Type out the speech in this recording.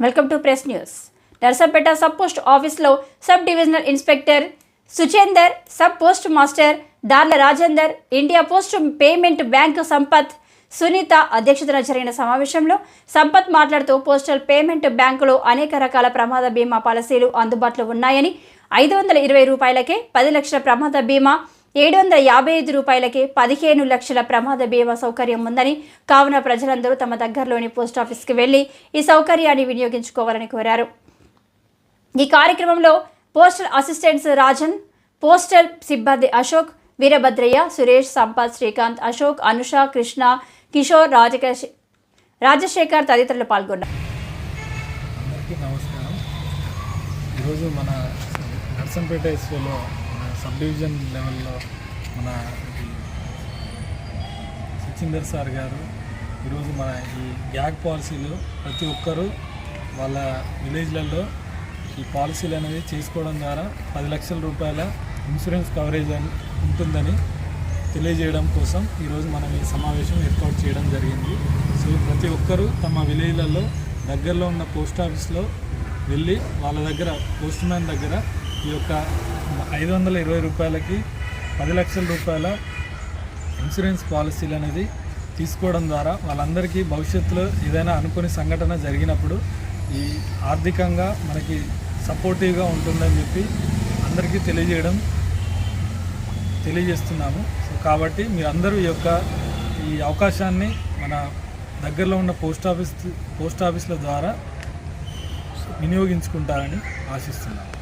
Welcome to press news. Narsampet sub post ఆఫీస్లో sub divisional inspector Suchender sub post master Darla Rajender India post payment bank Sampath Sunitha అధ్యక్షతన జరిగిన సమావేశంలో సంపత్ మాట్లాడుతూ postal payment బ్యాంకులో అనేక రకాల ప్రమాద బీమా పాలసీలు అందుబాటులో ఉన్నాయని ఐదు వందల ఇరవై రూపాయలకే పది లక్షల ప్రమాద బీమా ఏడు వందల యాభై ఐదు రూపాయలకే పదిహేను లక్షల ప్రమాద బీమా సౌకర్యం ఉందని కావున ప్రజలందరూ తమ దగ్గరలోని పోస్ట్ ఆఫీస్కి వెళ్ళి ఈ సౌకర్యాన్ని వినియోగించుకోవాలని కోరారు. ఈ కార్యక్రమంలో పోస్టల్ అసిస్టెంట్స్ రాజన్ పోస్టల్ సిబ్బంది అశోక్ వీరభద్రయ్య సురేష్ సంపత్ శ్రీకాంత్ అశోక్ అనుష కృష్ణ కిషోర్ రాజకేష్ రాజశేఖర్ తదితరులు పాల్గొన్నారు. అందరికీ నమస్కారం. ఈరోజు మన నర్సంపేట ఎస్వేలో సబ్ డివిజన్ లెవెల్లో మన సచిందర్ సార్ గారు ఈరోజు మన ఈ గ్యాగ్ పాలసీలు ప్రతి ఒక్కరూ వాళ్ళ విలేజ్లలో ఈ పాలసీలు అనేది చేసుకోవడం ద్వారా పది లక్షల రూపాయల ఇన్సూరెన్స్ కవరేజ్ అని ఉంటుందని తెలియజేయడం కోసం ఈరోజు మనం ఈ సమావేశం ఏర్పాటు చేయడం జరిగింది. సో ప్రతి ఒక్కరూ తమ విలేజ్లలో దగ్గరలో ఉన్న పోస్ట్ ఆఫీస్లో వెళ్ళి వాళ్ళ దగ్గర పోస్ట్ మ్యాన్ దగ్గర ఈ యొక్క ఐదు వందల ఇరవై రూపాయలకి పది లక్షల రూపాయల ఇన్సూరెన్స్ పాలసీలు అనేది తీసుకోవడం ద్వారా వాళ్ళందరికీ భవిష్యత్తులో ఏదైనా అనుకుని సంఘటన జరిగినప్పుడు ఈ ఆర్థికంగా మనకి సపోర్టివ్గా ఉంటుందని చెప్పి అందరికీ తెలియజేయడం తెలియజేస్తున్నాము. సో కాబట్టి మీరందరూ ఈ యొక్క ఈ అవకాశాన్ని మన దగ్గరలో ఉన్న పోస్ట్ ఆఫీస్ పోస్ట్ ఆఫీసుల ద్వారా వినియోగించుకుంటారని ఆశిస్తున్నాను